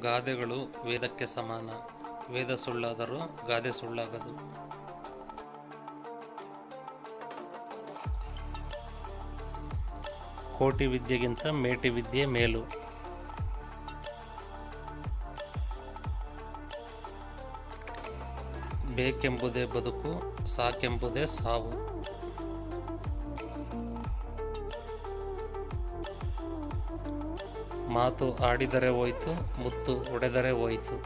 ಗಾದೆಗಳು ವೇದಕ್ಕೆ ಸಮಾನ. ವೇದ ಸುಳ್ಳಾದರೂ ಗಾದೆ ಸುಳ್ಳಾಗದು. ಕೋಟಿ ವಿದ್ಯೆಗಿಂತ ಮೇಟಿ ವಿದ್ಯೆ ಮೇಲು. ಬೇಕೆಂಬುದೇ ಬದುಕು, ಸಾಕೆಂಬುದೇ ಸಾವು. ಮಾತು ಆಡಿದರೆ ಹೋಯಿತು, ಮುತ್ತು ಒಡೆದರೆ ಹೋಯಿತು.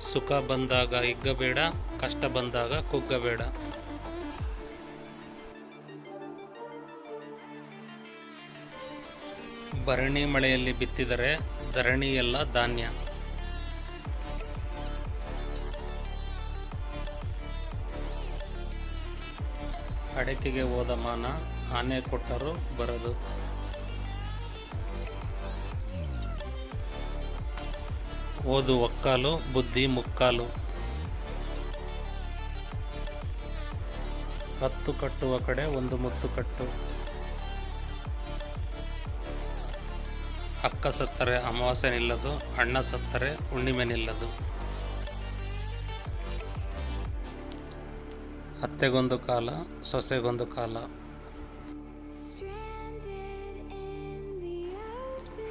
ಸುಖ ಬಂದಾಗ ಹಿಗ್ಗಬೇಡ ಕಷ್ಟ ಬಂದಾಗ ಕುಗ್ಗಬೇಡ. ಭರಣಿ ಮಳೆಯಲ್ಲಿ ಬಿತ್ತಿದರೆ ಧರಣಿಯೆಲ್ಲ ಧಾನ್ಯ. ಅಡಕೆಗೆ ಹೋದ ಮಾನ ಆನೆ ಕೊಟ್ಟರೂ ಬರದು. ಓದು ಒಕ್ಕಾಲು, ಬುದ್ಧಿ ಮುಕ್ಕಾಲು. ಹತ್ತು ಕಟ್ಟುವ ಕಡೆ ಒಂದು ಮುತ್ತು ಕಟ್ಟು. ಅಕ್ಕ ಸತ್ತರೆ, ಅಮಾವಾಸ್ಯೆ ನಿಲ್ಲದು, ಅಣ್ಣ ಸತ್ತರೆ, ಹುಣ್ಣಿಮೆ ನಿಲ್ಲದು. ಅತ್ತೆಗೊಂದು ಕಾಲ, ಸೊಸೆಗೊಂದು ಕಾಲ.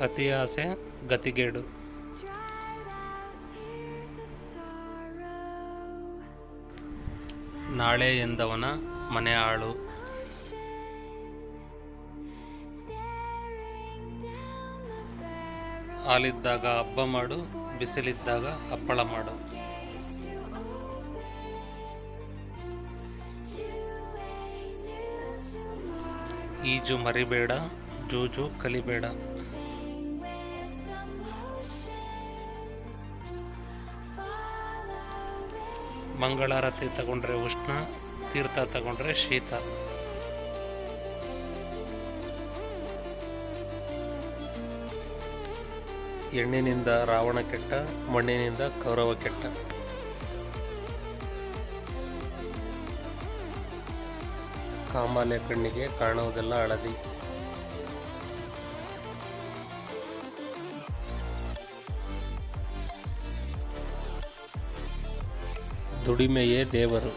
ಅತಿ ಆಸೆ, ಗತಿಗೇಡು. ನಾಳೆ ಎಂದವನ ಮನೆ ಆಳು. ಹಾಲಿದ್ದಾಗ ಹಬ್ಬ ಮಾಡು, ಬಿಸಿಲಿದ್ದಾಗ ಹಪ್ಪಳ ಮಾಡು. ಈಜು ಮರಿಬೇಡ, ಜೂಜು ಕಲಿಬೇಡ. ಮಂಗಳಾರತಿ ತಗೊಂಡ್ರೆ ಉಷ್ಣ, ತೀರ್ಥ ತಗೊಂಡ್ರೆ ಶೀತ. ಎಣ್ಣಿನಿಂದ ರಾವಣ ಕೆಟ್ಟ, ಮಣ್ಣಿನಿಂದ ಕೌರವ ಕೆಟ್ಟ. ಕಾಮಾಲೆ ಕಣ್ಣಿಗೆ ಕಾಣುವುದೆಲ್ಲ ಹಳದಿ ದುಡಿಮೆಯೇ ದೇವರು.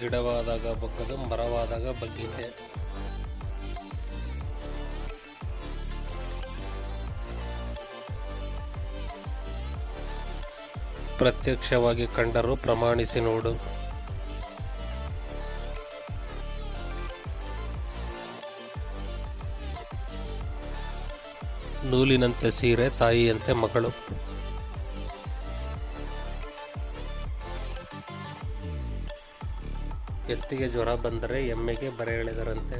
ಗಿಡವಾದಾಗ ಬಗ್ಗದು ಮರವಾದಾಗ ಬಗ್ಗಿದೆ ಪ್ರತ್ಯಕ್ಷವಾಗಿ ಕಂಡರೂ ಪ್ರಮಾಣಿಸಿ ನೋಡು. ನೂಲಿನಂತೆ ಸೀರೆ ತಾಯಿಯಂತೆ ಮಗಳು. ಎತ್ತಿಗೆ ಜ್ವರ ಬಂದರೆ ಎಮ್ಮೆಗೆ ಬರೆ ಎಳೆದರಂತೆ.